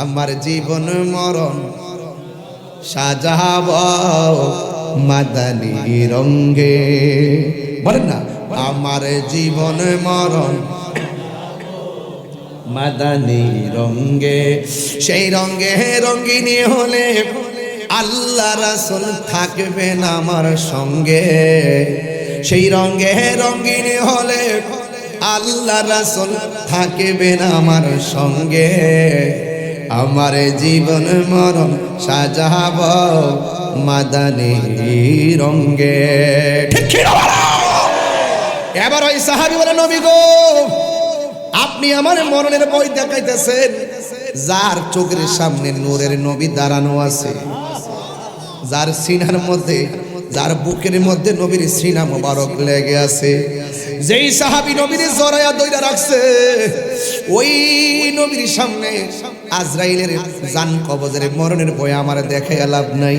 আমার জীবন মরণ সাজাব মাদানি রঙ্গে বলেন না, আমার জীবন মরণ মাদানি রঙ্গে সেই রঙ্গে রঙ্গিনী হলে আল্লাহ রাসুল থাকবেন আমার সঙ্গে। সেই রঙ্গে রঙ্গিনী হলে আল্লাহ রাসুল থাকবেন আমার সঙ্গে। আমার জীবন মরণ সাজাব মাদানি রঙ্গে? এবার ওই সাহাবি বলে, নবী গো, আপনি আমার মরণের বই দেখাইতেছেন যার চোখের সামনে নূরের নবী দাঁড়ানো আছে, যার সিনার মধ্যে, যার বুকের মধ্যে নবীর সিনা মোবারক লেগে আছে, যেই সাহাবি নবীর জরায়া দইরা রাখছে, ওই নবীর সামনে আজরাইলের জান কবজের মরণের বই আমার দেখে লাভ নাই।